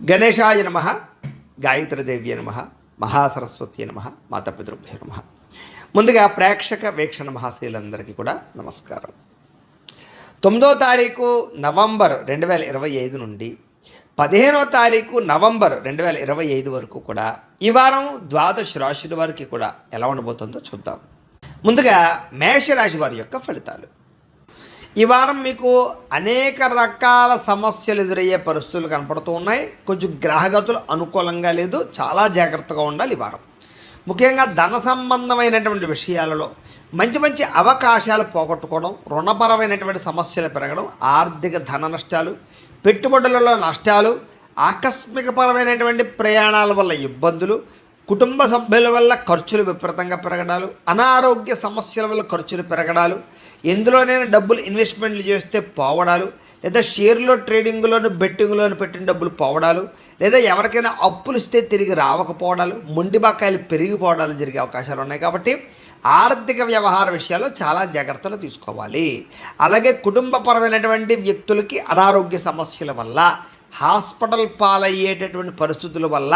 గణేశాయ నమ గాయత్రీదేవ్య నమ మహాసరస్వతి నమ మాతాపితృభ్య నమ. ముందుగా ప్రేక్షక వీక్షణ మహాశీలందరికీ కూడా నమస్కారం. తొమ్మిదో తారీఖు నవంబర్ రెండు వేల ఇరవై ఐదు నుండి పదిహేనో తారీఖు నవంబర్ రెండు వేల ఇరవై ఐదు వరకు కూడా ఈ వారం ద్వాదశ రాశుల వారికి కూడా ఎలా ఉండబోతుందో చూద్దాం. ముందుగా మేషరాశి వారి యొక్క ఫలితాలు. ఈ వారం మీకు అనేక రకాల సమస్యలు ఎదురయ్యే పరిస్థితులు కనపడుతూ ఉన్నాయి. కొంచెం గ్రహగతులు అనుకూలంగా లేదు. చాలా జాగ్రత్తగా ఉండాలి ఈ వారం. ముఖ్యంగా ధన సంబంధమైనటువంటి విషయాలలో మంచి మంచి అవకాశాలు పోగొట్టుకోవడం రుణపరమైనటువంటి సమస్యలు పెరగడం ఆర్థిక ధన నష్టాలు పెట్టుబడులలో నష్టాలు ఆకస్మికపరమైనటువంటి ప్రయాణాల వల్ల ఇబ్బందులు కుటుంబ సభ్యుల వల్ల ఖర్చులు విపరీతంగా పెరగడాలు అనారోగ్య సమస్యల వల్ల ఖర్చులు పెరగడాలు ఎందులోనైనా డబ్బులు ఇన్వెస్ట్మెంట్లు చేస్తే పోవడాలు లేదా షేర్లో ట్రేడింగ్లోను బెట్టింగ్లోను పెట్టిన డబ్బులు పోవడాలు లేదా ఎవరికైనా అప్పులు ఇస్తే తిరిగి రావకపోవడాలు మొండి బకాయిలు పెరిగిపోవడాలు జరిగే అవకాశాలు ఉన్నాయి కాబట్టి ఆర్థిక వ్యవహార విషయాల్లో చాలా జాగ్రత్తలు తీసుకోవాలి. అలాగే కుటుంబపరమైనటువంటి వ్యక్తులకి అనారోగ్య సమస్యల వల్ల హాస్పిటల్ పాలయ్యేటటువంటి పరిస్థితుల వల్ల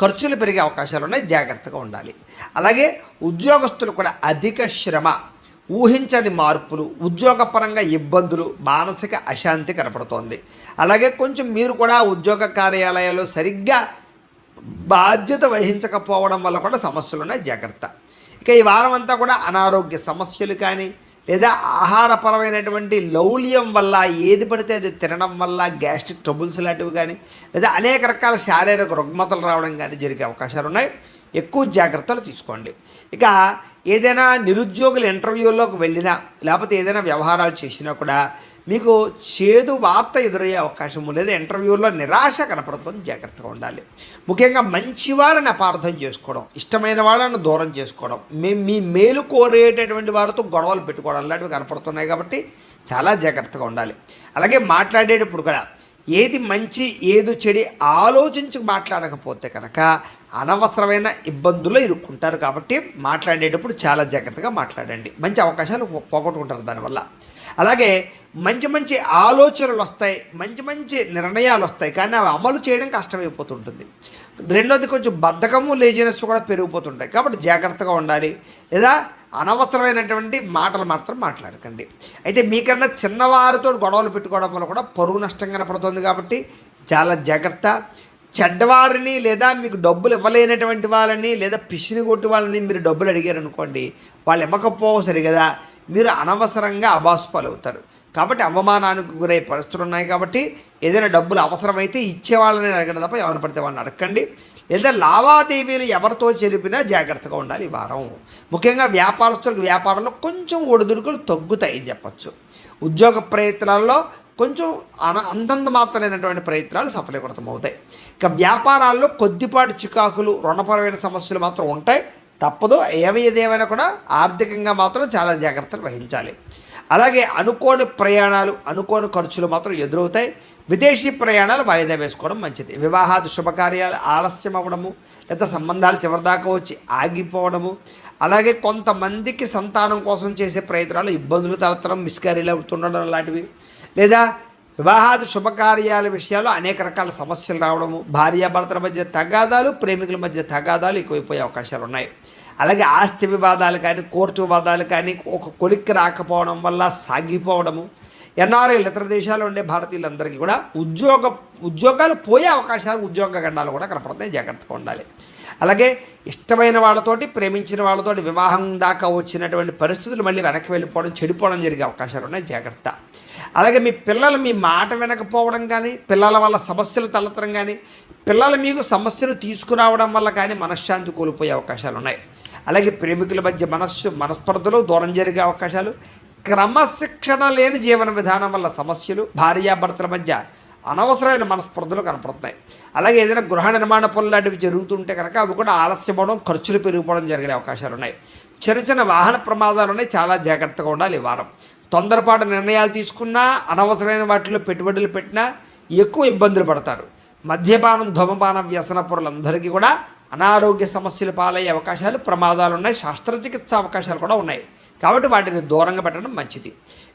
ఖర్చులు పెరిగే అవకాశాలు ఉన్నాయి జాగ్రత్తగా ఉండాలి. అలాగే ఉద్యోగస్తులు కూడా అధిక శ్రమ ఊహించని మార్పులు ఉద్యోగపరంగా ఇబ్బందులు మానసిక అశాంతి కనపడుతోంది. అలాగే కొంచెం మీరు కూడా ఉద్యోగ కార్యాలయాల్లో సరిగ్గా బాధ్యత వహించకపోవడం వల్ల కూడా సమస్యలు ఉన్నాయి జాగ్రత్త. ఇక ఈ వారం అంతా కూడా అనారోగ్య సమస్యలు కానీ లేదా ఆహారపరమైనటువంటి లౌల్యం వల్ల ఏది పడితే అది తినడం వల్ల గ్యాస్ట్రిక్ ట్రబుల్స్ లాంటివి కానీ లేదా అనేక రకాల శారీరక రుగ్మతలు రావడం కానీ జరిగే అవకాశాలు ఉన్నాయి. ఎక్కువ జాగ్రత్తలు తీసుకోండి. ఇక ఏదైనా నిరుద్యోగుల ఇంటర్వ్యూలోకి వెళ్ళినా లేకపోతే ఏదైనా వ్యవహారాలు చేసినా కూడా మీకు చేదు వార్త ఎదురయ్యే అవకాశం లేదా ఇంటర్వ్యూలో నిరాశ కనపడుతుంది జాగ్రత్తగా ఉండాలి. ముఖ్యంగా మంచి వారిని అపార్థం చేసుకోవడం ఇష్టమైన వాళ్ళని దూరం చేసుకోవడం మీ మీ మేలు కోరేటటువంటి వారితో గొడవలు పెట్టుకోవడం లాంటివి కనపడుతున్నాయి కాబట్టి చాలా జాగ్రత్తగా ఉండాలి. అలాగే మాట్లాడేటప్పుడు కూడా ఏది మంచి ఏది చెడి ఆలోచించి మాట్లాడకపోతే కనుక అనవసరమైన ఇబ్బందుల్లో ఇరుక్కుంటారు కాబట్టి మాట్లాడేటప్పుడు చాలా జాగ్రత్తగా మాట్లాడండి. మంచి అవకాశాలు పోగొట్టుకుంటారు దానివల్ల. అలాగే మంచి మంచి ఆలోచనలు వస్తాయి మంచి మంచి నిర్ణయాలు వస్తాయి కానీ అవి అమలు చేయడం కష్టమైపోతుంటుంది. రెండోది కొంచెం బద్ధకము లేజినెస్ కూడా పెరిగిపోతుంటాయి. కాబట్టి జాగ్రత్తగా ఉండాలి. లేదా అనవసరమైనటువంటి మాటలు మాత్రం మాట్లాడకండి. అయితే మీకన్నా చిన్నవారితో గొడవలు పెట్టుకోవడం వల్ల కూడా పరువు నష్టం కనపడుతుంది కాబట్టి చాలా జాగ్రత్త. చెడ్డవారిని లేదా మీకు డబ్బులు ఇవ్వలేనటువంటి వాళ్ళని లేదా పిసిని కొట్టి వాళ్ళని మీరు డబ్బులు అడిగారు అనుకోండి వాళ్ళు ఇవ్వకపోవు సరి కదా మీరు అనవసరంగా అబాస్పాలవుతారు. కాబట్టి అవమానానికి గురయ్యే పరిస్థితులు ఉన్నాయి కాబట్టి ఏదైనా డబ్బులు అవసరమైతే ఇచ్చే వాళ్ళని అడగడం తప్ప ఎవరు పడితే వాళ్ళని అడగండి. లేదా లావాదేవీలు ఎవరితో జరిపినా జాగ్రత్తగా ఉండాలి ఈ వారం. ముఖ్యంగా వ్యాపారస్తులకు వ్యాపారంలో కొంచెం ఒడిదుడుకులు తగ్గుతాయి అని చెప్పచ్చు. ఉద్యోగ ప్రయత్నాల్లో కొంచెం అన అంతంత మాత్రమైనటువంటి ప్రయత్నాలు సఫలీకృతం అవుతాయి ఇక వ్యాపారాల్లో కొద్దిపాటి చికాకులు రుణపరమైన సమస్యలు మాత్రం ఉంటాయి. తప్పదు. ఏవి ఏదేమైనా కూడా ఆర్థికంగా మాత్రం చాలా జాగ్రత్తలు వహించాలి. అలాగే అనుకోని ప్రయాణాలు అనుకోని ఖర్చులు మాత్రం ఎదురవుతాయి. విదేశీ ప్రయాణాలు వాయిదా వేసుకోవడం మంచిది. వివాహాది శుభకార్యాలు ఆలస్యం అవ్వడము లేదా సంబంధాలు చివరిదాకా వచ్చి ఆగిపోవడము అలాగే కొంతమందికి సంతానం కోసం చేసే ప్రయత్నాలు ఇబ్బందులు తలతరం మిస్కారీలు అవుతుండడం లాంటివి లేదా వివాహాది శుభకార్యాల విషయాల్లో అనేక రకాల సమస్యలు రావడము భార్యాభర్తల మధ్య తగాదాలు ప్రేమికుల మధ్య తగాదాలు ఎక్కువైపోయే అవకాశాలు ఉన్నాయి. అలాగే ఆస్తి వివాదాలు కానీ కోర్టు వివాదాలు కానీ ఒక కొలిక్కి రాకపోవడం వల్ల సాగిపోవడము. ఎన్ఆర్ఐలు ఇతర దేశాల్లో ఉండే భారతీయులందరికీ కూడా ఉద్యోగ ఉద్యోగాలు పోయే అవకాశాలు ఉద్యోగ గండాలు కూడా కనపడతాయి. జాగ్రత్తగా ఉండాలి. అలాగే ఇష్టమైన వాళ్ళతోటి ప్రేమించిన వాళ్ళతోటి వివాహం దాకా వచ్చినటువంటి పరిస్థితులు మళ్ళీ వెనక్కి వెళ్ళిపోవడం చెడిపోవడం జరిగే అవకాశాలు ఉన్నాయి. జాగ్రత్త. అలాగే మీ పిల్లలు మీ మాట వినకపోవడం కానీ పిల్లల వల్ల సమస్యలు తలెత్తడం కానీ పిల్లలు మీకు సమస్యలు తీసుకురావడం వల్ల కానీ మనశ్శాంతి కోల్పోయే అవకాశాలు ఉన్నాయి. అలాగే ప్రేమికుల మధ్య మనస్సు మనస్పర్ధలు దూరం జరిగే అవకాశాలు క్రమశిక్షణ లేని జీవన విధానం వల్ల సమస్యలు భార్యాభర్తల మధ్య అనవసరమైన మనస్పర్ధలు కనపడుతున్నాయి అలాగే ఏదైనా గృహ నిర్మాణ పనులు లాంటివి జరుగుతుంటే కనుక అవి కూడా ఆలస్యం ఖర్చులు పెరిగిపోవడం జరిగే అవకాశాలు ఉన్నాయి. చిన్న చిన్న వాహన ప్రమాదాలు ఉన్నాయి చాలా జాగ్రత్తగా ఉండాలి ఈ వారం. తొందరపాటు నిర్ణయాలు తీసుకున్నా అనవసరమైన వాటిలో పెట్టుబడులు పెట్టినా ఎక్కువ ఇబ్బందులు పడతారు. మద్యపానం ధూమపానం వ్యసన పొరలందరికీ కూడా అనారోగ్య సమస్యలు పాలయ్యే అవకాశాలు ప్రమాదాలు ఉన్నాయి శస్త్రచికిత్స అవకాశాలు కూడా ఉన్నాయి. కాబట్టి వాటిని దూరంగా పెట్టడం మంచిది.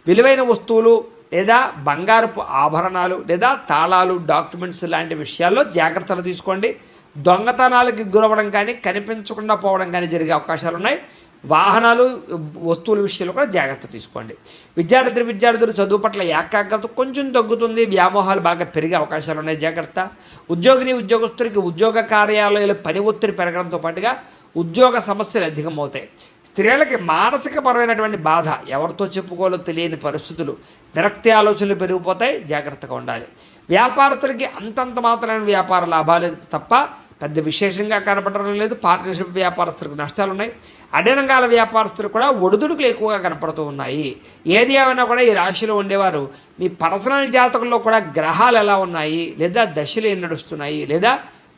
విలువైన వస్తువులు లేదా బంగారపు ఆభరణాలు లేదా తాళాలు డాక్యుమెంట్స్ లాంటి విషయాల్లో జాగ్రత్తలు తీసుకోండి. దొంగతనాలకి గురవడం కానీ కనిపించకుండా పోవడం కానీ జరిగే అవకాశాలు ఉన్నాయి వాహనాలు వస్తువుల విషయంలో కూడా జాగ్రత్త తీసుకోండి. విద్యార్థి విద్యార్థులు చదువు పట్ల ఏకాగ్రత కొంచెం తగ్గుతుంది. వ్యామోహాలు బాగా పెరిగే అవకాశాలు ఉన్నాయి. జాగ్రత్త. ఉద్యోగిని ఉద్యోగస్తులకి ఉద్యోగ కార్యాలయాలు పని ఒత్తిడి పెరగడంతో పాటుగా ఉద్యోగ సమస్యలు అధికమవుతాయి. స్త్రీలకి మానసికపరమైనటువంటి బాధ ఎవరితో చెప్పుకోవాలో తెలియని పరిస్థితులు విరక్తి ఆలోచనలు పెరిగిపోతాయి. జాగ్రత్తగా ఉండాలి. వ్యాపారస్తులకి అంతంత మాత్రమైన వ్యాపార లాభాలు తప్ప పెద్ద విశేషంగా కనపడడం లేదు పార్ట్నర్షిప్ వ్యాపారస్తులకు నష్టాలు ఉన్నాయి అడనంగాల వ్యాపారస్తులు కూడా ఒడిదుడుకులు ఎక్కువగా కనపడుతూ ఉన్నాయి. ఏది ఏమైనా కూడా ఈ రాశిలో ఉండేవారు. మీ పర్సనల్ జాతకంలో కూడా గ్రహాలు ఎలా ఉన్నాయి? లేదా దశలు ఏం నడుస్తున్నాయి? లేదా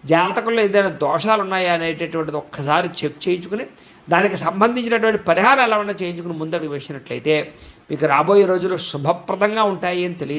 జాతకంలో ఏదైనా దోషాలు ఉన్నాయా అనేటటువంటిది ఒక్కసారి చెక్ చేయించుకుని దానికి సంబంధించినటువంటి పరిహారం ఎలా ఉన్నా చేయించుకుని ముందడుగు వేసినట్లయితే మీకు రాబోయే రోజులు శుభప్రదంగా ఉంటాయి అని తెలియ